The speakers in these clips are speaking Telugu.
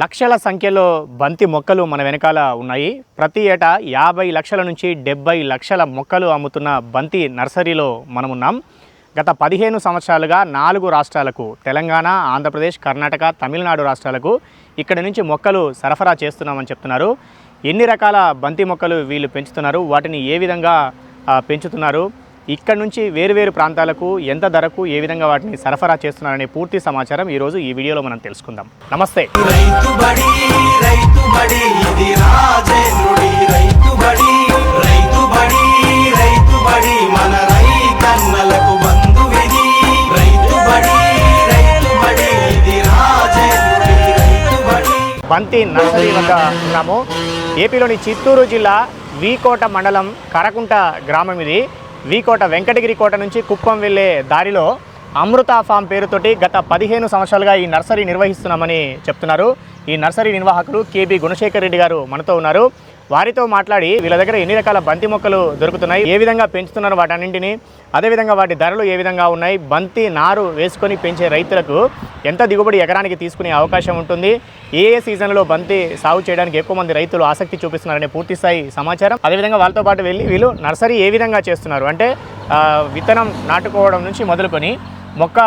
లక్షల సంఖ్యలో బంతి మొక్కలు మన వెనకాల ఉన్నాయి. ప్రతి ఏటా యాభై లక్షల నుంచి డెబ్బై లక్షల మొక్కలు అమ్ముతున్న బంతి నర్సరీలో మనమున్నాం. గత పదిహేను సంవత్సరాలుగా నాలుగు రాష్ట్రాలకు తెలంగాణ ఆంధ్రప్రదేశ్ కర్ణాటక తమిళనాడు రాష్ట్రాలకు ఇక్కడ నుంచి మొక్కలు సరఫరా చేస్తున్నామని చెప్తున్నారు. ఎన్ని రకాల బంతి మొక్కలు వీళ్ళు పెంచుతున్నారు? వాటిని ఏ విధంగా పెంచుతున్నారు? ఇక్కడ నుంచి వేరువేరు ప్రాంతాలకు ఎంత ధరకు ఏ విధంగా వాటిని సరఫరా చేస్తున్నారనే పూర్తి సమాచారం ఈరోజు ఈ వీడియోలో మనం తెలుసుకుందాం. నమస్తే. బంతి నర్సరీ వద్ద ఉన్నాము. ఏపీలోని చిత్తూరు జిల్లా వీకోట మండలం కరకుంట గ్రామం ఇది. వీకోట వెంకటగిరి కోట నుంచి కుప్పం వెళ్ళే దారిలో అమృత ఫామ్ పేరుతోటి గత పదిహేను సంవత్సరాలుగా ఈ నర్సరీ నిర్వహిస్తున్నామని చెప్తున్నారు. ఈ నర్సరీ నిర్వాహకులు కేబి గుణశేఖర్ రెడ్డి గారు మనతో ఉన్నారు. వారితో మాట్లాడి వీళ్ళ దగ్గర ఎన్ని రకాల బంతి మొక్కలు దొరుకుతున్నాయి ఏ విధంగా పెంచుతున్నారు వాటన్నింటిని అదేవిధంగా వాటి ధరలు ఏ విధంగా ఉన్నాయి బంతి నారు వేసుకొని పెంచే రైతులకు ఎంత దిగుబడి ఎకరానికి తీసుకునే అవకాశం ఉంటుంది ఏ ఏ సీజన్లో బంతి సాగు చేయడానికి ఎక్కువ మంది రైతులు ఆసక్తి చూపిస్తున్నారనే పూర్తి స్థాయి సమాచారం. అదేవిధంగా వాళ్ళతో పాటు వెళ్ళి వీళ్ళు నర్సరీ ఏ విధంగా చేస్తున్నారు అంటే విత్తనం నాటుకోవడం నుంచి మొదలుకొని మొక్క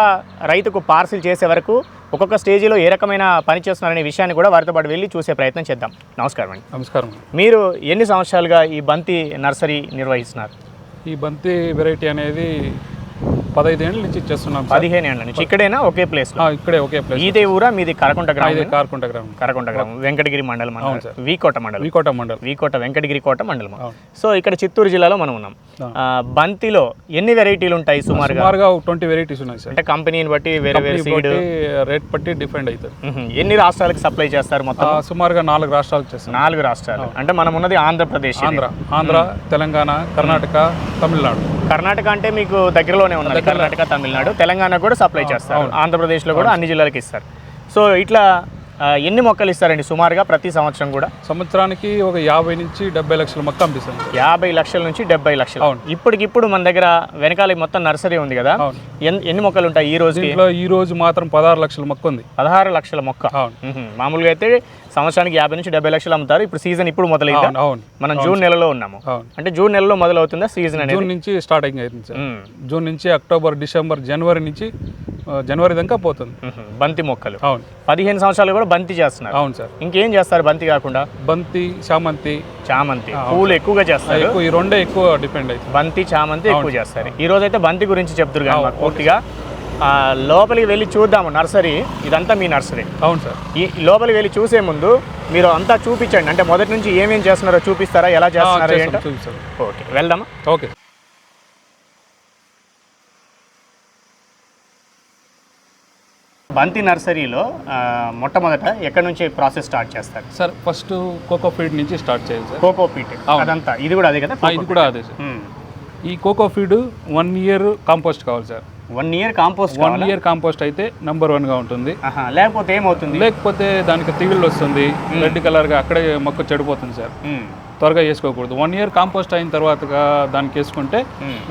రైతుకు పార్సిల్ చేసే వరకు ఒక్కొక్క స్టేజీలో ఏ రకమైన పని చేస్తున్నారనే విషయాన్ని కూడా వారితో పాటు వెళ్ళి చూసే ప్రయత్నం చేద్దాం. నమస్కారం అండి. నమస్కారం మీరు ఎన్ని సంవత్సరాలుగా ఈ బంతి నర్సరీ నిర్వహిస్తున్నారు? ఈ బంతి వెరైటీ అనేది పదహైదు ఏళ్ళ నుంచి చేస్తున్నాం. పదిహేను ఏళ్ళ నుంచి. ఇక్కడేనా? ఒకే ప్లేస్ ఇక్కడే ఒకే ప్లేస్ ఇదే ఊరా? మీది కరకుంట గ్రామం కార్కుంట గ్రామం. కరకుంట గ్రామం. వెంకటగిరి మండలం. వీకోట మండలం. వికోట మండల్. వీకోట వెంకటగిరి కోట మండలం. సో ఇక్కడ చిత్తూరు జిల్లాలో మనం ఉన్నాం. బంతిలో ఎన్ని వెరైటీలు ఉంటాయి సుమారుగా? సుమారుగా ట్వంటీ వెరైటీస్ ఉన్నాయి సార్. అంటే కంపెనీని బట్టి వేరే వేరే సీడ్ రేట్ బట్టి డిఫరెంట్ అవుతుంది ఎన్ని రాష్ట్రాలకు సప్లై చేస్తారు మొత్తం? సుమారుగా నాలుగు రాష్ట్రాలకు చేస్తాం. నాలుగు రాష్ట్రాలు. అంటే మనం ఉన్నది ఆంధ్రప్రదేశ్. ఆంధ్ర ఆంధ్ర తెలంగాణ కర్ణాటక తమిళనాడు. కర్ణాటక అంటే మీకు దగ్గరలోనే ఉన్నది. కర్ణాటక తమిళనాడు తెలంగాణ కూడా సప్లై చేస్తారు. ఆంధ్రప్రదేశ్లో కూడా అన్ని జిల్లాలకు ఇస్తారు. సో ఇట్లా ఎన్ని మొక్కలు ఇస్తారండి సుమారుగా ప్రతి సంవత్సరం కూడా? సంవత్సరానికి ఒక యాభై నుంచి డెబ్బై లక్షల మొక్క పంపిస్తాం సార్ యాభై లక్షల నుంచి డెబ్బై లక్షలు. అవును. ఇప్పటికిప్పుడు మన దగ్గర వెనకాల మొత్తం నర్సరీ ఉంది కదా? అవును. ఎన్ని మొక్కలు ఉంటాయి ఈ దీంట్లో ఈ రోజు మాత్రం పదహారు లక్షల మొక్క ఉంది. పదహారు లక్షల మొక్క. అవును. మ్మ్. మామూలుగా అయితే సంవత్సరానికి యాభై నుంచి డెబ్బై లక్షలు అమ్ముతారు. ఇప్పుడు సీజన్ ఇప్పుడు మొదలైందా? అవును అవును. మనం జూన్ నెలలో ఉన్నాము. అవును. అంటే జూన్ నెలలో మొదలవుతుందా సీజన్ అనేది? జూన్ నుంచి స్టార్టింగ్ సార్. మ్మ్. జూన్ నుంచి అక్టోబర్ డిసెంబర్ జనవరి నుంచి జనవరి దాకా పోతుంది. బంతి మొక్కలు. అవును. పదిహేను సంవత్సరాలు కూడా బంతి చేస్తున్నారు. అవును సార్. ఇంకేం చేస్తారు బంతి కాకుండా? బంతి చామంతి. చామంతి. పూలు ఎక్కువగా చేస్తారు. ఈ రెండే ఎక్కువ డిపెండ్ అవుతుంది బంతి చామంతి ఎక్కువ చేస్తారు. ఈ రోజు అయితే బంతి గురించి చెప్తురు కానీ మాకు పూర్తిగా. లోపలికి వెళ్ళి చూద్దాము. నర్సరీ ఇదంతా మీ నర్సరీ. అవును సార్. ఈ లోపలికి వెళ్ళి చూసే ముందు మీరు అంతా చూపించండి. అంటే మొదటి నుంచి ఏమేం చేస్తున్నారో చూపిస్తారా? ఎలా చేస్తున్నారో ఏంటో? ఓకే వెళ్దామా? ఓకే. బంతి నర్సరీలో మొట్టమొదట ఎక్కడి నుంచి ప్రాసెస్ స్టార్ట్ చేస్తారు? సార్ ఫస్ట్ కోకో ఫీడ్ నుంచి స్టార్ట్ చేయాలి సార్. కోకో అవును. అదంతా. ఇది కూడా అదే కదా? ఇది కూడా అదే సార్. ఈ cocoa feed one year compost కావాలి sir. One year compost one year compost అయితే నంబర్ వన్గా ఉంటుంది. లేకపోతే ఏమవుతుంది? లేకపోతే దానికి తెగుళ్ళు వస్తుంది రెడ్ కలర్గా అక్కడే మొక్క చెడిపోతుంది సార్. త్వరగా వేసుకోకూడదు. వన్ ఇయర్ కాంపోస్ట్ అయిన తర్వాత దానికి వేసుకుంటే.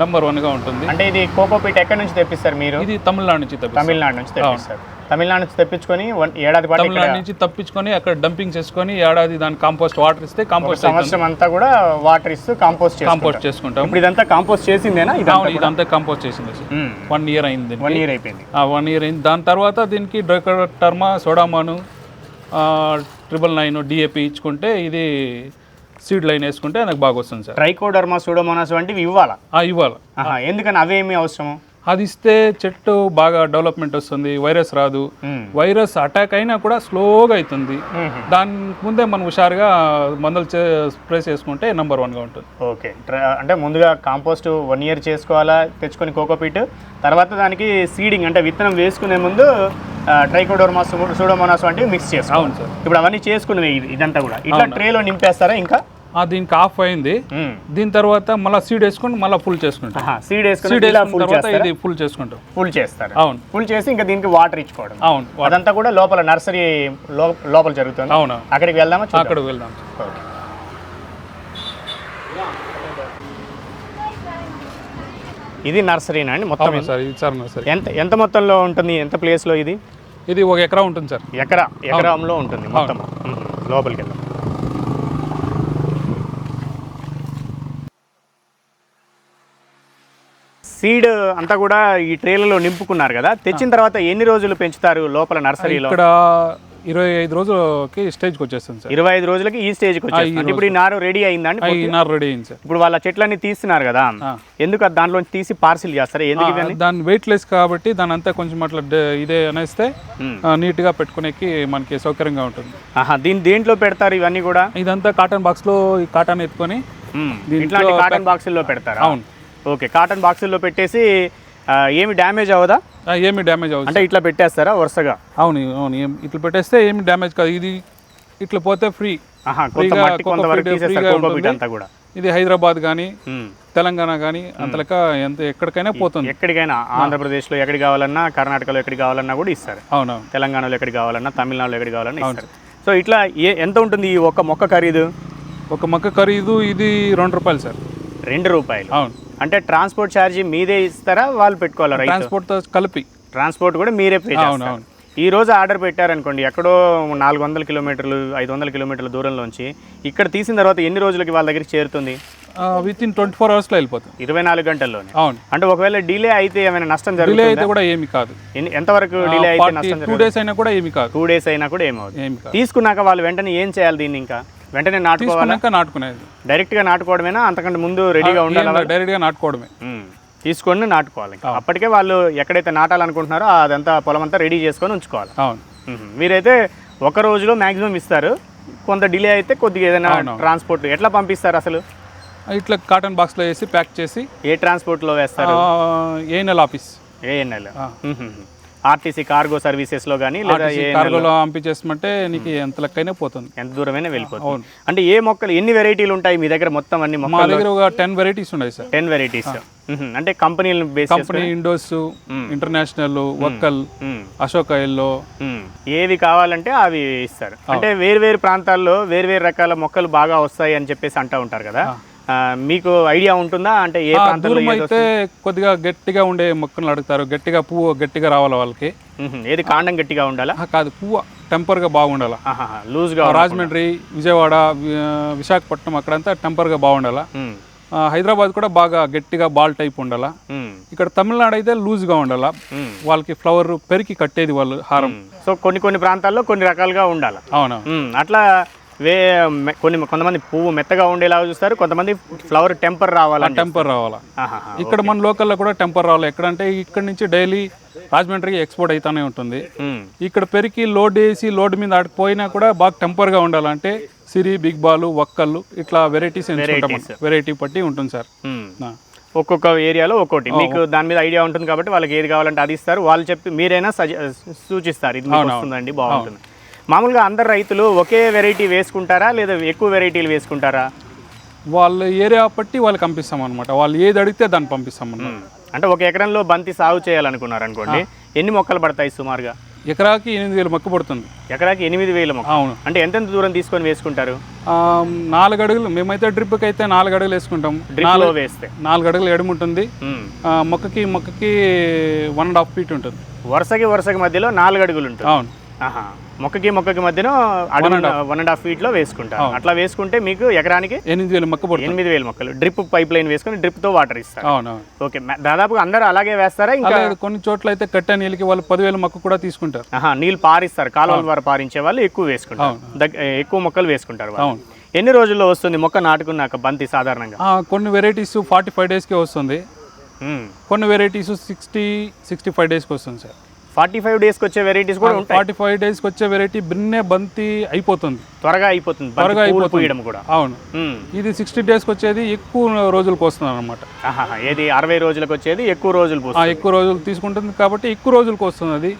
నంబర్ వన్గా ఉంటుంది. అంటే ఇది కోకో పీట్ ఎక్కడి నుంచి తెప్పిస్తారు మీరు? ఇది తమిళనాడు నుంచి తమిళనాడు నుంచి తెప్పిస్తారు. తమిళనాడు నుంచి తెప్పించుకొని ఏడాది పాటు తమిళనాడు నుంచి తప్పించుకొని అక్కడ డంపింగ్ చేసుకొని ఏడాది దానికి కాంపోస్ట్ వాటర్ ఇస్తే కాంపోస్ట్ సంవత్సరం అంతా కూడా వాటర్ ఇస్తూ కాంపోస్ట్ కాంపోస్ట్ చేసుకుంటాం. ఇప్పుడు ఇదంతా కాంపోస్ట్ చేసిందేనా? అవును, ఇదంతా కాంపోస్ట్ చేసింది వన్ ఇయర్ అయింది వన్ ఇయర్ అయిపోయింది. వన్ ఇయర్ అయింది. దాని తర్వాత దీనికి డ్రైకటర్మా సోడామాను ట్రిపుల్ నైన్ డిఏపి ఇచ్చుకుంటే ఇది సీడ్ లైన్ వేసుకుంటే నాకు బాగా వస్తుంది సార్. ట్రైకోడర్మా సూడోమోనాస్ వంటివి ఇవ్వాలా? ఇవ్వాలి. ఎందుకని? అవేమి అవసరం అది ఇస్తే చెట్టు బాగా డెవలప్మెంట్ వస్తుంది వైరస్ రాదు. వైరస్ అటాక్ అయినా కూడా స్లోగా అవుతుంది. దాని ముందే మనం హుషారుగా మందులు స్ప్రే చేసుకుంటే నెంబర్ వన్గా ఉంటుంది. ఓకే. ట్ర- అంటే ముందుగా కాంపోస్ట్ వన్ ఇయర్ చేసుకోవాలా తెచ్చుకొని కోకోపీట్ తర్వాత దానికి సీడింగ్ అంటే విత్తనం వేసుకునే ముందు ట్రైకోడోర్మా సూడోమోనాస్ వంటివి మిక్స్ చేసుకోవాలి. అవును సార్. ఇప్పుడు అవన్నీ చేసుకునేవి ఇది- ఇదంతా కూడా. ఇట్లా ట్రేలో నింపేస్తారా ఇంకా? దీనికి ఆఫ్ అయింది. దీని తర్వాత మళ్ళీ సీడ్ వేసుకొని మళ్ళీ ఫుల్ చేసుకుంటాం సీడ్ వేసుకుని వేసుకున్న ఫుల్ తర్వాత చేస్తారా? ఇది ఫుల్ చేసుకుంటాం ఫుల్ చేస్తారు? అవును. ఫుల్ చేసి ఇంకా దీనికి వాటర్ ఇచ్చుకోవడం. అవును అదంతా కూడా లోపల నర్సరీ లోపల జరుగుతుంది. అవును. అక్కడికి వెళ్దామా? చూద్దాం. అక్కడ వెళ్దాం. ఓకే. ఇది నర్సరీనా అండి మొత్తం? సార్ ఇది సార్ సరే ఎంత ఎంత మొత్తంలో ఉంటుంది? ఎంత ప్లేస్లో ఇది? ఇది ఒక ఎకరా ఉంటుంది సార్. ఎకరా ఎకరంలో ఉంటుంది మొత్తం. లోపలికి వెళ్దాం. సీడ్ అంతా కూడా ఈ ట్రేలలో నింపుకున్నారు కదా. తెచ్చిన తర్వాత ఎన్ని రోజులు పెంచుతారు లోపల నర్సరీలో? ఇక్కడ ఇరవై ఐదు రోజులకి స్టేజ్కి వచ్చేస్తుంది సార్. ఇరవై ఐదు రోజులకి ఈ స్టేజ్కి వచ్చేస్తుంది. ఇప్పుడు ఈ నారు రెడీ అయిందండి అవి నారు రెడీ అయింది సార్. ఇప్పుడు వాళ్ళ చెట్లన్నీ తీస్తున్నారు కదా. ఎందుకు అది దాంట్లోంచి తీసి పార్సిల్ చేస్తారు? ఎందుకు దాని వెయిట్ లెస్ కాబట్టి దాని అంతా కొంచెం అట్లా ఇదే అనేస్తే నీట్గా పెట్టుకునేకి మనకి సౌకర్యంగా ఉంటుంది. ఆహా దీని దేంట్లో పెడతారు ఇవన్నీ కూడా? ఇదంతా కాటన్ బాక్స్లో ఈ కాటన్ ఎత్తుకొని. దీంట్లో ఇట్లాంటి కాటన్ బాక్సుల్లో పెడతారా? అవును. ఓకే కాటన్ బాక్సుల్లో పెట్టేసి ఏమి డ్యామేజ్ అవ్వదా? ఏమీ డ్యామేజ్ అవ్వదు అంటే ఇట్లా పెట్టేస్తారా వరుసగా? అవును అవును ఇట్లా పెట్టేస్తే ఏమి డ్యామేజ్ కాదు. ఇది ఇట్లా పోతే ఫ్రీ కూడా. ఇది హైదరాబాద్ కానీ. తెలంగాణ కానీ అంతలక ఎంత ఎక్కడికైనా పోతుంది. ఎక్కడికైనా ఆంధ్రప్రదేశ్లో ఎక్కడికి కావాలన్నా కర్ణాటకలో ఎక్కడికి కావాలన్నా కూడా ఇస్తారు. అవునవును. తెలంగాణలో ఎక్కడికి కావాలన్నా తమిళనాడులో ఎక్కడికి కావాలన్నా ఇస్తారు. సో ఇట్లా ఏ ఎంత ఉంటుంది ఈ ఒక్క మొక్క ఖరీదు? ఒక మొక్క ఖరీదు ఇది రెండు రూపాయలు సార్. రెండు రూపాయలు. అవును. అంటే ట్రాన్స్పోర్ట్ ఛార్జీ మీదే ఇస్తారా వాళ్ళు పెట్టుకోవాలా రైతు? ట్రాన్స్పోర్ట్తో కలిపి. ట్రాన్స్పోర్ట్ కూడా మీరే పే అవును. ఈ రోజు ఆర్డర్ పెట్టారనుకోండి ఎక్కడో నాలుగు వందల కిలోమీటర్లు ఐదు వందల కిలోమీటర్ల దూరంలోంచి ఇక్కడ తీసిన తర్వాత ఎన్ని రోజులకి వాళ్ళ దగ్గరికి చేరుతుంది? విత్ ఇన్ ట్వంటీ ఫోర్ అవర్స్లో వెళ్ళిపోతుంది. ఇరవై నాలుగు గంటల్లోనే. అవును. అంటే ఒకవేళ డిలే అయితే ఏమైనా నష్టం డిలే జరుగుతుంది? అయితే కూడా ఏమి కాదు. ఎంతవరకు డిలే అయితే నష్టం టూ డేస్ అయినా కూడా ఏమి కాదు. టూ డేస్ అయినా కూడా ఏమవుతుంది? తీసుకున్నాక వాళ్ళు వెంటనే ఏం చేయాలి దీన్ని ఇంకా? వెంటనే నాటుకోవాలా? తీసుకున్నాక నాటుకునేది. డైరెక్ట్గా నాటుకోవడమేనా? అంతకంటే ముందు రెడీగా ఉండాలా డైరెక్ట్గా నాటుకోవడమే. తీసుకొని నాటుకోవాలి. అప్పటికే వాళ్ళు ఎక్కడైతే నాటాలనుకుంటున్నారో అదంతా పొలం అంతా రెడీ చేసుకొని ఉంచుకోవాలి. అవును. మీరైతే ఒక రోజులో మ్యాక్సిమం ఇస్తారు. కొంత డిలే అయితే కొద్దిగా ఏదైనా. ట్రాన్స్పోర్ట్ ఎట్లా పంపిస్తారు అసలు? ఇట్లా కాటన్ బాక్స్లో వేసి ప్యాక్ చేసి ఏ ట్రాన్స్పోర్ట్లో వేస్తారు? ANL office. ANL. RTC cargo సర్వీసెస్లో కానీ లేదా కార్గోలో పంపించేసమంటే నీకు ఎంత లెక్కైనా పోతుంది. ఎంత దూరమైనా వెళ్ళిపోతుంది. అంటే ఏ మొక్కలు ఎన్ని వెరైటీలు ఉంటాయి మీ దగ్గర మొత్తం అన్ని మా దగ్గర ఒక టెన్ వెరైటీస్ ఉన్నాయి సార్. Ten varieties. అంటే కంపెనీలను బేస్ కంపెనీ ఇండోస్ ఇంటర్నేషనల్ వక్కల్ అశోక్ ఎల్లో ఏవి కావాలంటే అవి ఇస్తారు. అంటే వేరు వేరు ప్రాంతాల్లో వేరు వేరు రకాల మొక్కలు బాగా వస్తాయి అని చెప్పేసి అంటూ ఉంటారు కదా? మీకు ఐడియా ఉంటుందా? అంటే ఏ దూరం అయితే కొద్దిగా గట్టిగా ఉండే మొక్కలు అడుగుతారు. గట్టిగా పువ్వు గట్టిగా రావాలి వాళ్ళకి. ఏది కాండం గట్టిగా ఉండాలా? కాదు పువ్వు టెంపర్గా బాగుండాలా? లూజ్గా రాజమండ్రి విజయవాడ విశాఖపట్నం అక్కడంతా టెంపర్గా బాగుండాలా? హైదరాబాద్ కూడా బాగా గట్టిగా బాల్ టైప్ ఉండాలా? ఇక్కడ తమిళనాడు అయితే లూజ్గా ఉండాలా? వాళ్ళకి ఫ్లవర్ పెరికి కట్టేది వాళ్ళు హారం. సో కొన్ని కొన్ని ప్రాంతాల్లో కొన్ని రకాలుగా ఉండాలి? అవునా అట్లా వే కొన్ని కొంతమంది పువ్వు మెత్తగా ఉండేలాగా చూస్తారు కొంతమంది ఫ్లవర్ టెంపర్ రావాలని టెంపర్ రావాలా. ఇక్కడ మన లోకల్లో కూడా టెంపర్ రావాలి. ఎక్కడంటే ఇక్కడ నుంచి డైలీ రాజమండ్రికి ఎక్స్పోర్ట్ అవుతానే ఉంటుంది. ఇక్కడ పెరికి లోడ్ వేసి లోడ్ మీద ఆడిపోయినా కూడా బాగా టెంపర్గా ఉండాలంటే సిరి బిగ్ బాలు వక్కలు ఇట్లా వెరైటీస్ వెరైటీ పట్టి ఉంటుంది సార్. ఆ. ఒక్కొక్క ఏరియాలో ఒక్కోటి. మీకు దాని మీద ఐడియా ఉంటుంది కాబట్టి వాళ్ళకి ఏది కావాలంటే అది ఇస్తారు. వాళ్ళు చెప్పి మీరైనా సూచిస్తారు. ఇది వస్తుందండి బాగుంటుంది. మామూలుగా అందరు రైతులు ఒకే వెరైటీ వేసుకుంటారా లేదా ఎక్కువ వెరైటీలు వేసుకుంటారా? వాళ్ళ ఏరియా పట్టి వాళ్ళకి పంపిస్తాం అనమాట వాళ్ళు ఏది అడిగితే దాన్ని పంపిస్తాం అన్నమాట అంటే ఒక ఎకరంలో బంతి సాగు చేయాలనుకున్నారు అనుకోండి ఎన్ని మొక్కలు పడతాయి సుమారుగా? ఎకరాకి ఎనిమిది వేలు మొక్క పడుతుంది. ఎకరాకి ఎనిమిది వేల మొక్క. అవును. అంటే ఎంతెంత దూరం తీసుకొని వేసుకుంటారు? నాలుగు అడుగులు. మేమైతే డ్రిప్కి అయితే నాలుగు అడుగులు వేసుకుంటాం. డ్రిప్లో వేస్తే. నాలుగు అడుగులు ఎడుము ఉంటుంది. మొక్కకి మొక్కకి వన్ అండ్ హాఫ్ ఫీట్ ఉంటుంది. వరుసకి వరుసకి మధ్యలో నాలుగు అడుగులు ఉంటుంది. అవును. ఆహా. మొక్కకి మొక్కకి అడుగు వన్ అండ్ హాఫ్ ఫీట్లో వేసుకుంటారు. అట్లా వేసుకుంటే మీకు ఎకరానికి ఎనిమిది వేలు మొక్క ఎనిమిది వేల మొక్కలు. డ్రిప్ పైప్ లైన్ వేసుకొని డ్రిప్తో వాటర్ ఇస్తారు. ఓకే. దాదాపుగా అందరూ అలాగే వేస్తారా? ఇంకా కొన్ని చోట్ల అయితే కట్టె నీళ్ళకి వాళ్ళు పదివేల మొక్క కూడా తీసుకుంటారు. ఆహా, నీళ్ళు పారిస్తారు. కాలువల ద్వారా పారించే వాళ్ళు ఎక్కువ వేసుకుంటారు. ఎక్కువ మొక్కలు వేసుకుంటారు. ఎన్ని రోజుల్లో వస్తుంది మొక్క నాటుకున్నాక బంతి సాధారణంగా? కొన్ని వెరైటీస్ ఫార్టీ ఫైవ్ డేస్కి వస్తుంది. కొన్ని వెరైటీస్ సిక్స్టీ సిక్స్టీ ఫైవ్ డేస్కి వస్తుంది సార్. ఫార్టీ ఫైవ్ డేస్కి వచ్చే వెరైటీస్ కూడా ఉంటాయి. ఫార్టీ ఫైవ్ డేస్కి వచ్చే వెరైటీ బిన్నే బంతి అయిపోతుంది. త్వరగా అయిపోతుంది త్వరగా పూలు అయిపోతుంది. పూయడం కూడా. అవును. ఇది సిక్స్టీ డేస్కి వచ్చేది ఎక్కువ రోజులకు వస్తుంది అనమాట ఏది అరవై రోజులకు వచ్చేది ఎక్కువ రోజులు పూస్తుంది ఎక్కువ రోజులు తీసుకుంటుంది కాబట్టి ఎక్కువ రోజులకు వస్తుంది అది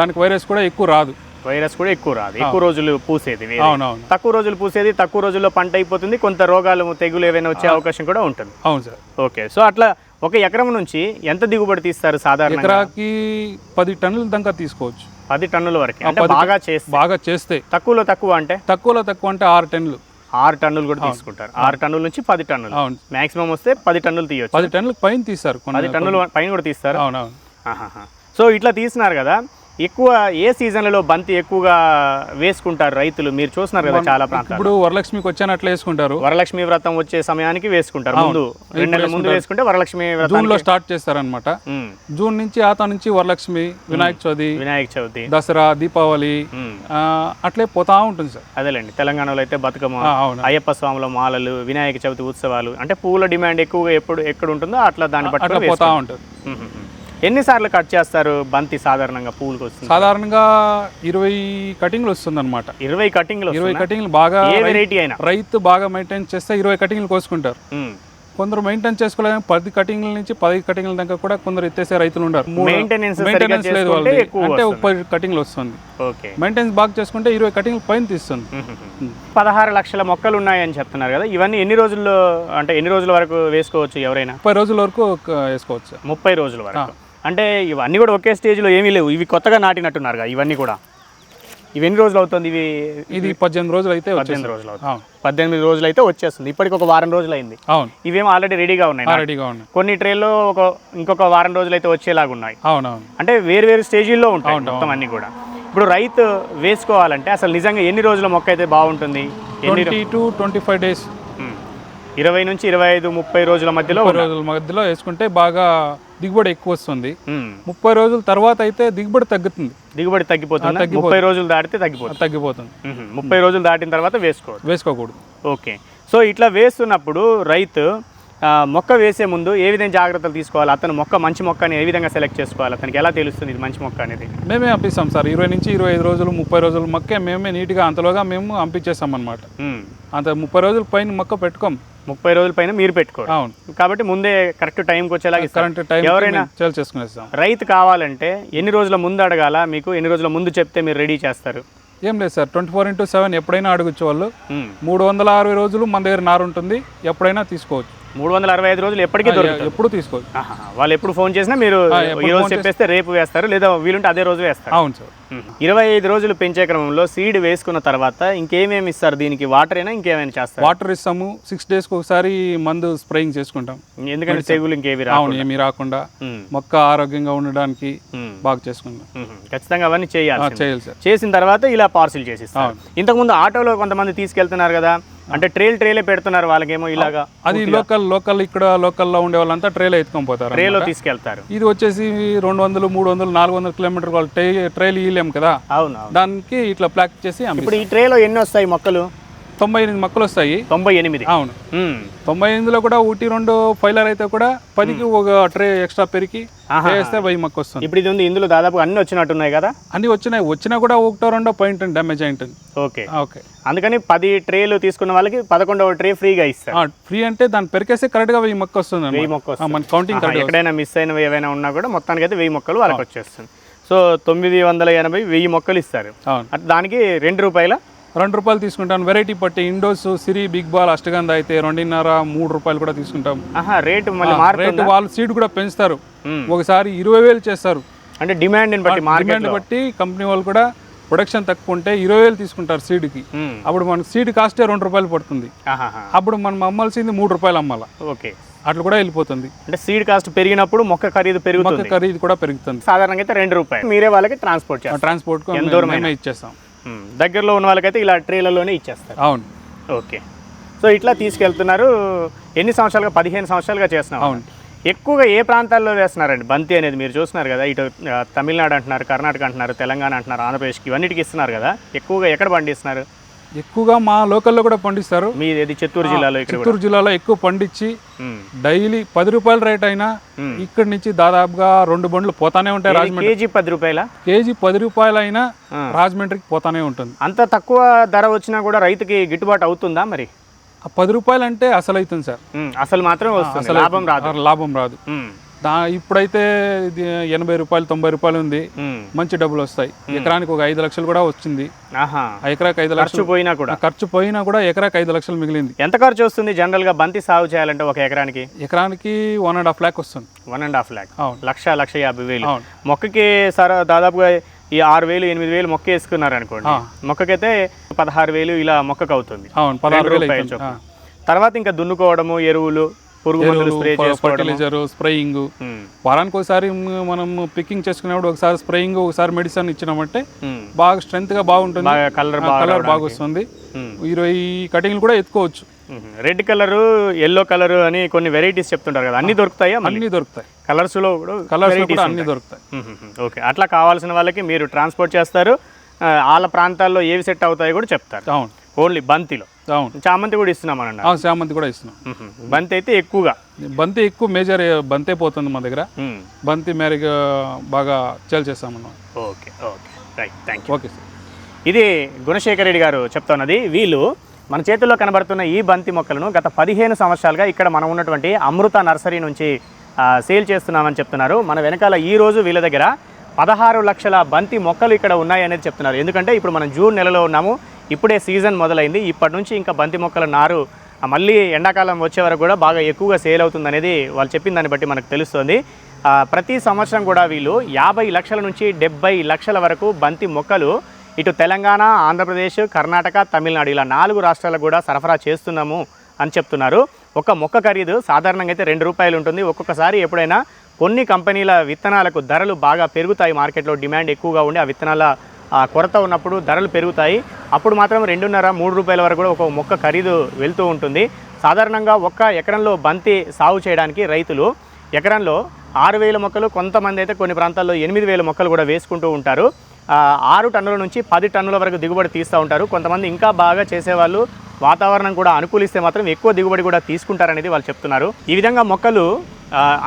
దానికి వైరస్ కూడా ఎక్కువ రాదు. వైరస్ కూడా ఎక్కువ రాదు. ఎక్కువ రోజులు పూసేది. అవునవును. తక్కువ రోజులు పూసేది తక్కువ రోజుల్లో పంట అయిపోతుంది. కొంత రోగాలు తెగులు ఏవైనా వచ్చే అవకాశం కూడా ఉంటుంది. అవును సార్. ఓకే. సో అట్లా ఒక ఎకరం నుంచి ఎంత దిగుబడి తీస్తారు సాధారణంగా? ఎకరాకి పది టన్నుల దాకా తీసుకోవచ్చు. పది టన్నుల వరకు. బాగా చేస్తే? బాగా చేస్తే. తక్కువలో తక్కువ అంటే? తక్కువలో తక్కువ అంటే ఆరు టన్నులు. ఆరు టన్నులు కూడా తీసుకుంటారు. ఆరు టన్నుల నుంచి పది టన్నులు. అవును. మాక్సిమం వస్తే పది టన్నులు తీయొచ్చు. పది టన్నులకు పైన తీస్తారు. పది టన్నుల పైన కూడా తీస్తారు? అవునవును. సో ఇట్లా తీసినారు కదా. ఎక్కువ ఏ సీజన్లలో బంతి ఎక్కువగా వేసుకుంటారు రైతులు? మీరు చూస్తున్నారు కదా చాలా ప్రాంతాలు ఇప్పుడు వరలక్ష్మికి వచ్చాను అట్లా వేసుకుంటారు. వరలక్ష్మి వ్రతం వచ్చే సమయానికి వేసుకుంటారు. ముందు రెండు నెలల ముందు వేసుకుంటే వరలక్ష్మి వ్రతం జూన్లో స్టార్ట్ చేస్తారనమాట జూన్ నుంచి ఆత నుంచి వరలక్ష్మి వినాయక చవితి వినాయక చవితి. దసరా దీపావళి అట్లే పోతా ఉంటుంది సార్. అదేలేండి. తెలంగాణలో అయితే బతుకమ్మ అయ్యప్ప స్వాముల మాలలు వినాయక చవితి ఉత్సవాలు అంటే పూల డిమాండ్ ఎక్కువగా ఎప్పుడు ఎక్కడ ఉంటుందో అట్లా దాన్ని బట్టి పోతా. ఉంటుంది. ఎన్నిసార్లు కట్ చేస్తారు బంతి సాధారణంగా పూలకు వస్తుంది? సాధారణంగా ఇరవై కటింగ్లు వస్తుంది అనమాట ఇరవై కటింగ్లు ఇరవై కటింగ్లు బాగా వెరైటీ అయినా. రైతు బాగా మెయింటైన్ చేస్తే ఇరవై కటింగ్లు కోసుకుంటారు. కొందరు మెయింటైన్ చేసుకోలేని పది కటింగ్ల నుంచి పది కటింగ్ల దాకా కూడా కొందరు ఎత్తేసే రైతులు సరిగ్గా మెయింటెనెన్స్ లేదు ఎక్కువ అంటే వస్తుంది. ముప్పై కటింగ్లు వస్తుంది. మెయింటెనెన్స్ బాగా చేసుకుంటే ఇరవై కటింగ్లు పైన తీస్తుంది. పదహారు లక్షల మొక్కలు ఉన్నాయని చెప్తున్నారు కదా ఇవన్నీ ఎన్ని రోజుల్లో అంటే ఎన్ని రోజుల వరకు వేసుకోవచ్చు ఎవరైనా? ముప్పై రోజుల వరకు వేసుకోవచ్చు. ముప్పై రోజుల వరకు. అంటే ఇవన్నీ కూడా ఒకే స్టేజ్లో ఏమీ లేవు. ఇవి కొత్తగా నాటినట్టున్నారు ఇవన్నీ కూడా. ఇవి ఎన్ని రోజులు అవుతుంది ఇవి? ఇది పద్దెనిమిది రోజులు అయితే పద్దెనిమిది రోజులు అవుతుంది. పద్దెనిమిది రోజులు అయితే వచ్చేస్తుంది. ఇప్పటికి ఒక వారం రోజులు అయింది అవును. ఇవేమో ఆల్రెడీ రెడీగా ఉన్నాయి. రెడీగా ఉన్నాయి. కొన్ని ట్రైల్లో ఒక ఇంకొక వారం రోజులు అయితే వచ్చేలాగా ఉన్నాయి. అవును అవును అంటే వేరు వేరు స్టేజీల్లో ఉంటాయి మొత్తం అన్ని కూడా. ఇప్పుడు రైతు వేసుకోవాలంటే అసలు నిజంగా ఎన్ని రోజుల మొక్క అయితే బాగుంటుంది? ఎన్ని twenty two twenty five days. ఇరవై నుంచి ఇరవై ఐదు ముప్పై రోజుల మధ్యలో రోజుల మధ్యలో వేసుకుంటే బాగా దిగుబడి ఎక్కువ వస్తుంది. ముప్పై రోజుల తర్వాత అయితే దిగుబడి తగ్గుతుంది. దిగుబడి తగ్గిపోతుంది. ముప్పై రోజులు దాటితే తగ్గిపోతుంది. తగ్గిపోతుంది. ముప్పై రోజులు దాటిన తర్వాత వేసుకోవచ్చు వేసుకోకూడదు. ఓకే. సో ఇట్లా వేస్తున్నప్పుడు రైతు మొక్క వేసే ముందు ఏ విధంగా జాగ్రత్తలు తీసుకోవాలి? అతను మొక్క మంచి మొక్కని ఏ విధంగా సెలెక్ట్ చేసుకోవాలి? అతనికి ఎలా తెలుస్తుంది ఇది మంచి మొక్క అనేది? మేమే పంపిస్తాం సార్. ఇరవై నుంచి ఇరవై ఐదు రోజులు ముప్పై రోజులు మొక్కే మేమే నీట్గా అంతలోగా మేము పంపించేస్తాం అనమాట. అంత ముప్పై రోజుల పైన మొక్క పెట్టుకోం. ముప్పై రోజుల పైన మీరు పెట్టుకోరు. అవును. కాబట్టి ముందే కరెక్ట్ టైంకి వచ్చేలాగా. కరెంట్ టైం ఎవరైనా చేసుకునేస్తాం. రైతు కావాలంటే ఎన్ని రోజుల ముందు అడగాల? మీకు ఎన్ని రోజుల ముందు చెప్తే మీరు రెడీ చేస్తారు? ఏం లేదు sir twenty four into seven ఎప్పుడైనా అడగచ్చు వాళ్ళు. మూడు వందల అరవై రోజులు మన దగ్గర నారు ఉంటుంది. ఎప్పుడైనా తీసుకోవచ్చు. మూడు వందల అరవై ఐదు రోజులు ఎప్పటికీ దొరుకుతుంది ఎప్పుడు తీసుకోవచ్చు. వాళ్ళు ఎప్పుడు ఫోన్ చేసినా మీరు ఈ రోజు చెప్పేస్తే రేపు వేస్తారు లేదా వీలుంటే అదే రోజు వేస్తారు. అవును సార్. ఇరవై ఐదు రోజులు పెంచే క్రమంలో సీడ్ వేసుకున్న తర్వాత ఇంకేమేమి ఇస్తారు దీనికి? వాటర్ అయినా ఇంకేమైనా చేస్తారు? వాటర్ ఇస్తాము. సిక్స్ డేస్కి ఒకసారి మందు స్ప్రేయింగ్ చేసుకుంటాం. ఎందుకంటే తెగులు ఇంకేవి రా అవును ఏమీ రాకుండా. మొక్క ఆరోగ్యంగా ఉండడానికి. బాగా చేసుకుంటాం. ఖచ్చితంగా అవన్నీ చేయాలి చేయాలి సార్. చేసిన తర్వాత ఇలా పార్సిల్ చేసిస్తారు ఇంతకుముందు ఆటోలో కొంతమంది తీసుకెళ్తున్నారు కదా అంటే ట్రైల్ ట్రైలే పెడుతున్నారు వాళ్ళకేమో ఇలాగా అది లోకల్ లోకల్ ఇక్కడ లోకల్లో ఉండే వాళ్ళంతా ట్రైలో ఎత్తుకొని పోతారు ట్రేలో తీసుకెళ్తారు. ఇది వచ్చేసి రెండు వందలు మూడు వందలు నాలుగు వందల కిలోమీటర్ వాళ్ళు ట్రై ట్రైల్ ఇయ్యలేం కదా? అవును. దానికి ఇట్లా ప్లాక్ చేసి ఇప్పుడు ఈ ట్రేలో ఎన్ని వస్తాయి మొక్కలు? తొంభై ఎనిమిది మొక్కలు వస్తాయి తొంభై ఎనిమిది. అవును. తొంభై ఎనిమిదిలో కూడా ఊటీ రెండు ఫైలర్ అయితే కూడా పదికి ఒక ట్రే ఎక్స్ట్రా పెరిగి. వేస్తే వెయ్యి మొక్క వస్తుంది ఇప్పుడు ఇది ఉంది ఇందులో దాదాపు అన్ని వచ్చినట్టున్నాయి కదా? అన్ని వచ్చినాయి. వచ్చినా కూడా ఒకటో రెండో పాయింట్ డ్యామేజ్ అయి ఉంటుంది. ఓకే. ఓకే. అందుకని పది ట్రేలు తీసుకున్న వాళ్ళకి పదకొండవ ట్రే ఫ్రీగా ఇస్తారు. ఫ్రీ అంటే దాన్ని పెరికేస్తే కరెక్ట్గా వెయ్యి మొక్క వస్తుంది వెయ్యి. మొక్క మన కౌంటింగ్ ఎక్కడైనా మిస్ అయినవి ఏవైనా ఉన్నా కూడా మొత్తానికి అయితే వెయ్యి మొక్కలు వాళ్ళకి వచ్చేస్తుంది. సో తొమ్మిది వందల ఎనభై వెయ్యి మొక్కలు ఇస్తారు. దానికి రెండు రూపాయల రెండు రూపాయలు తీసుకుంటాను వెరైటీ పట్టి ఇండోస్ సిరి బిగ్ బాల్ అష్టగంధ అయితే రెండున్నర మూడు రూపాయలు కూడా తీసుకుంటాం. రేటు రేటు వాళ్ళు సీడ్ కూడా పెంచుతారు. ఒకసారి ఇరవై వేలు చేస్తారు. అంటే డిమాండ్ని బట్టి మార్కెట్ డిమాండ్ బట్టి కంపెనీ వాళ్ళు కూడా ప్రొడక్షన్ తక్కువ ఉంటే ఇరవై వేలు తీసుకుంటారు సీడ్కి. అప్పుడు మనకు సీడ్ కాస్టే రెండు రూపాయలు పడుతుంది. అప్పుడు మనం అమ్మాల్సింది మూడు రూపాయలు అమ్మాల. ఓకే. అట్లా కూడా వెళ్ళిపోతుంది. అంటే సీడ్ కాస్ట్ పెరిగినప్పుడు మొక్క ఖరీదు మొక్క పెరుగుతుంది ఖరీదు కూడా పెరుగుతుంది. సాధారణంగా అయితే రెండు రూపాయలు. మీరే వాళ్ళకి ట్రాన్స్పోర్ట్ ట్రాన్స్పోర్ట్? మేమే ఇచ్చేస్తాం. దగ్గరలో ఉన్న వాళ్ళకైతే ఇలా ట్రేలలోనే ఇచ్చేస్తారు. అవును. ఓకే. సో ఇట్లా తీసుకెళ్తున్నారు. ఎన్ని సంవత్సరాలుగా? పదిహేను సంవత్సరాలుగా చేస్తున్నాం అవును. ఎక్కువగా ఏ ప్రాంతాల్లో వేస్తున్నారండి? బంతి అనేది మీరు చూస్తున్నారు కదా ఇటు తమిళనాడు అంటున్నారు కర్ణాటక అంటున్నారు తెలంగాణ అంటున్నారు ఆంధ్రప్రదేశ్కి ఇవన్నిటికి ఇస్తున్నారు కదా. ఎక్కువగా ఎక్కడ పండిస్తున్నారు ఎక్కువగా మా లోకల్లో కూడా పండిస్తారు. మీ ఇది చిత్తూరు జిల్లాలో చిత్తూరు జిల్లాలో ఎక్కువ పండించి. డైలీ పది రూపాయల రేట్ అయినా ఇక్కడి నుంచి దాదాపుగా రెండు బండ్లు పోతానే ఉంటాయి రాజమండ్రి. కేజీ పది రూపాయల? కేజీ పది రూపాయలు అయినా రాజమండ్రికి పోతానే ఉంటుంది. అంత తక్కువ ధర వచ్చినా కూడా రైతుకి గిట్టుబాటు అవుతుందా మరి? పది రూపాయలు అంటే అసలు అవుతుంది సార్. అసలు అసలు లాభం రాదు. లాభం రాదు. దా ఇప్పుడైతే ఇది ఎనభై రూపాయలు తొంభై రూపాయలు ఉంది. మంచి డబ్బులు వస్తాయి. ఎకరానికి ఒక ఐదు లక్షలు కూడా వచ్చింది. ఎకరాకి ఐదు లక్షలు పోయినా కూడా. ఖర్చు పోయినా కూడా ఎకరాకి ఐదు లక్షలు మిగిలింది. ఎంత ఖర్చు వస్తుంది జనరల్గా బంతి సాగు చేయాలంటే ఒక ఎకరానికి? ఎకరానికి వన్ అండ్ హాఫ్ ల్యాక్ వస్తుంది. One and half lakh. లక్ష లక్ష యాభై వేలు. మొక్కకి సర దాదాపుగా ఈ ఆరు వేలు ఎనిమిది వేలు మొక్క వేసుకున్నారు అనుకోండి మొక్కకైతే పదహారు వేలు ఇలా మొక్కకు అవుతుంది. అవును పదహారు వేలు. తర్వాత ఇంకా దున్నుకోవడము ఎరువులు ఫర్టిలైజర్ స్ప్రేయింగ్. వారానికి ఒకసారి మనం పికింగ్ చేసుకునేప్పుడు ఒకసారి స్ప్రేయింగ్ ఒకసారి మెడిసిన్ ఇచ్చినామంటే బాగా స్ట్రెంత్గా బాగుంటుంది. బాగా కలర్ కలర్ బాగా వస్తుంది. ఇరవై కటింగ్లు కూడా ఎత్తుకోవచ్చు. రెడ్ కలర్ ఎల్లో కలర్ అని కొన్ని వెరైటీస్ చెప్తుంటారు కదా. అన్ని దొరుకుతాయా మళ్ళీ? అన్ని దొరుకుతాయి. కలర్స్లో కూడా కలర్స్ కూడా అన్ని. దొరుకుతాయి. ఓకే. అట్లా కావాల్సిన వాళ్ళకి మీరు ట్రాన్స్పోర్ట్ చేస్తారు. వాళ్ళ ప్రాంతాల్లో ఏవి సెట్ అవుతాయో కూడా చెప్తారు. అవును. ఓన్లీ బంతిలో. అవును. చామంతి కూడా ఇస్తున్నామని ఆ, చామంతి కూడా ఇస్తున్నాం. బంతి అయితే ఎక్కువగా. బంతి ఎక్కువ మేజర్ బంతే పోతుంది మా దగ్గర. బంతి మేరగా బాగా చేల్ చేస్తాం మనం okay okay. Right thank you. Okay sir. ఇది గుణశేఖర్ రెడ్డి గారు చెప్తున్నది వీళ్ళు మన చేతుల్లో కనబడుతున్న ఈ బంతి మొక్కలను గత పదిహేను సంవత్సరాలుగా ఇక్కడ మనం ఉన్నటువంటి అమృత నర్సరీ నుంచి సేల్ చేస్తున్నామని చెప్తున్నారు. మన వెనకాల ఈ రోజు వీళ్ళ దగ్గర పదహారు లక్షల బంతి మొక్కలు ఇక్కడ ఉన్నాయి అనేది చెప్తున్నారు. ఎందుకంటే ఇప్పుడు మనం జూన్ నెలలో ఉన్నాము. ఇప్పుడే సీజన్ మొదలైంది. ఇప్పటి నుంచి ఇంకా బంతి మొక్కల నారు మళ్ళీ ఎండాకాలం వచ్చే వరకు కూడా బాగా ఎక్కువగా సేల్ అవుతుంది అనేది వాళ్ళు చెప్పిన దాన్ని బట్టి మనకు తెలుస్తుంది. ప్రతి సంవత్సరం కూడా వీళ్ళు యాభై లక్షల నుంచి డెబ్బై లక్షల వరకు బంతి మొక్కలు ఇటు తెలంగాణ ఆంధ్రప్రదేశ్ కర్ణాటక తమిళనాడు ఇలా నాలుగు రాష్ట్రాలకు కూడా సరఫరా చేస్తున్నాము అని చెప్తున్నారు. ఒక మొక్క ఖరీదు సాధారణంగా అయితే రెండు రూపాయలు ఉంటుంది. ఒక్కొక్కసారి ఎప్పుడైనా కొన్ని కంపెనీల విత్తనాలకు ధరలు బాగా పెరుగుతాయి. మార్కెట్లో డిమాండ్ ఎక్కువగా ఉండి ఆ విత్తనాల కొరత ఉన్నప్పుడు ధరలు పెరుగుతాయి. అప్పుడు మాత్రం రెండున్నర మూడు రూపాయల వరకు కూడా ఒక మొక్క ఖరీదు వెళ్తూ ఉంటుంది. సాధారణంగా ఒక్క ఎకరంలో బంతి సాగు చేయడానికి రైతులు ఎకరంలో ఆరు వేల మొక్కలు కొంతమంది అయితే కొన్ని ప్రాంతాల్లో ఎనిమిది వేల మొక్కలు కూడా వేసుకుంటూ ఉంటారు. ఆరు టన్నుల నుంచి పది టన్నుల వరకు దిగుబడి తీస్తూ ఉంటారు. కొంతమంది ఇంకా బాగా చేసేవాళ్ళు వాతావరణం కూడా అనుకూలిస్తే మాత్రం ఎక్కువ దిగుబడి కూడా తీసుకుంటారనేది వాళ్ళు చెప్తున్నారు. ఈ విధంగా మొక్కలు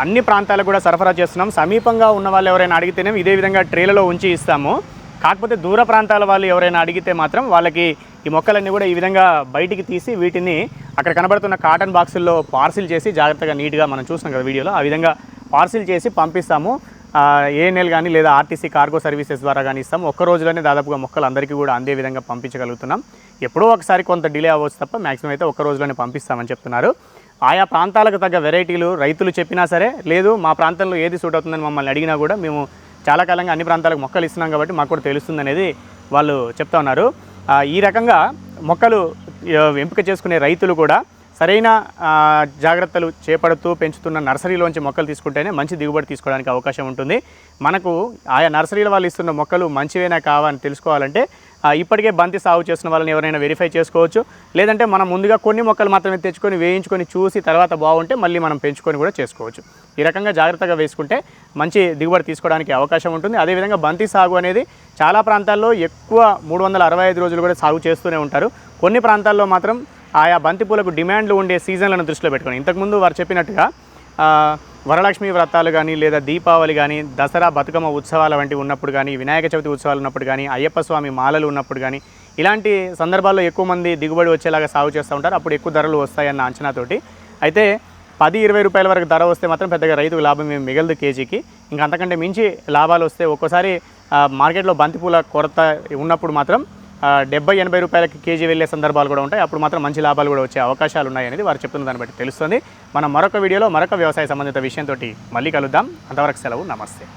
అన్ని ప్రాంతాలకు కూడా సరఫరా చేస్తున్నాం. సమీపంగా ఉన్న వాళ్ళు ఎవరైనా అడిగితేనే ఇదే విధంగా ట్రేలలో ఉంచి ఇస్తాము. కాకపోతే దూర ప్రాంతాల వాళ్ళు ఎవరైనా అడిగితే మాత్రం వాళ్ళకి ఈ మొక్కలన్నీ కూడా ఈ విధంగా బయటికి తీసి వీటిని అక్కడ కనబడుతున్న కాటన్ బాక్సుల్లో పార్సిల్ చేసి జాగ్రత్తగా నీట్గా మనం చూస్తున్నాం కదా వీడియోలో. ఆ విధంగా పార్సిల్ చేసి పంపిస్తాము. ఏఎన్ఎల్ కానీ లేదా ఆర్టీసీ కార్గో సర్వీసెస్ ద్వారా కానీ ఇస్తాం ఒక్క రోజులోనే దాదాపుగా మొక్కలు అందరికీ కూడా అందే విధంగా పంపించగలుగుతున్నాం. ఎప్పుడో ఒకసారి కొంత డిలే అవ్వచ్చు తప్ప మ్యాక్సిమం అయితే ఒక్క రోజులోనే పంపిస్తామని చెప్తున్నారు. ఆయా ప్రాంతాలకు తగ్గ వెరైటీలు రైతులు చెప్పినా సరే లేదు మా ప్రాంతంలో ఏది సూట్ అవుతుందని మమ్మల్ని అడిగినా కూడా మేము చాలా కాలంగా అన్ని ప్రాంతాలకు మొక్కలు ఇస్తున్నాం కాబట్టి మాకు కూడా తెలుస్తుంది అనేది వాళ్ళు చెప్తా ఉన్నారు. ఈ రకంగా మొక్కలు ఎంపిక చేసుకునే రైతులు కూడా సరైన జాగ్రత్తలు చేపడుతూ పెంచుతున్న నర్సరీలోంచి మొక్కలు తీసుకుంటేనే మంచి దిగుబడి తీసుకోవడానికి అవకాశం ఉంటుంది. మనకు ఆయా నర్సరీల వాళ్ళు ఇస్తున్న మొక్కలు మంచివేనా కావని తెలుసుకోవాలంటే ఇప్పటికే బంతి సాగు చేస్తున్న వాళ్ళని ఎవరైనా వెరిఫై చేసుకోవచ్చు. లేదంటే మనం ముందుగా కొన్ని మొక్కలు మాత్రమే తెచ్చుకొని వేయించుకొని చూసి తర్వాత బాగుంటే మళ్ళీ మనం పెంచుకొని కూడా చేసుకోవచ్చు. ఈ రకంగా జాగ్రత్తగా వేసుకుంటే మంచి దిగుబడి తీసుకోవడానికి అవకాశం ఉంటుంది. అదేవిధంగా బంతి సాగు అనేది చాలా ప్రాంతాల్లో ఎక్కువ మూడు వందల అరవై ఐదు రోజులు కూడా సాగు చేస్తూనే ఉంటారు. కొన్ని ప్రాంతాల్లో మాత్రం ఆయా బంతిపూలకు డిమాండ్లు ఉండే సీజన్లను దృష్టిలో పెట్టుకొని. ఇంతకుముందు వారు చెప్పినట్టుగా వరలక్ష్మి వ్రతాలు కానీ లేదా దీపావళి కానీ దసరా బతుకమ్మ ఉత్సవాల వంటివి ఉన్నప్పుడు కానీ వినాయక చవితి ఉత్సవాలు ఉన్నప్పుడు కానీ అయ్యప్ప స్వామి మాలలు ఉన్నప్పుడు కానీ ఇలాంటి సందర్భాల్లో ఎక్కువ మంది దిగుబడి వచ్చేలాగా సాగు చేస్తూ ఉంటారు. అప్పుడు ఎక్కువ ధరలు వస్తాయన్న అంచనాతోటి. అయితే పది ఇరవై రూపాయల వరకు ధర వస్తే మాత్రం పెద్దగా రైతుకు లాభం ఏమి మిగలదు కేజీకి. ఇంకా అంతకంటే మించి లాభాలు వస్తే ఒక్కోసారి మార్కెట్లో బంతిపూల కొరత ఉన్నప్పుడు మాత్రం డెబ్బై ఎనభై రూపాయలకి కేజీ వెళ్ళే సందర్భాలు కూడా ఉంటాయి. అప్పుడు మాత్రం మంచి లాభాలు కూడా వచ్చే అవకాశాలు ఉన్నాయి అనేది వారు చెప్తున్న దాన్ని బట్టి తెలుస్తుంది. మనం మరొక వీడియోలో మరొక వ్యవసాయ సంబంధిత విషయంతో మళ్ళీ కలుద్దాం. అంతవరకు సెలవు. నమస్తే.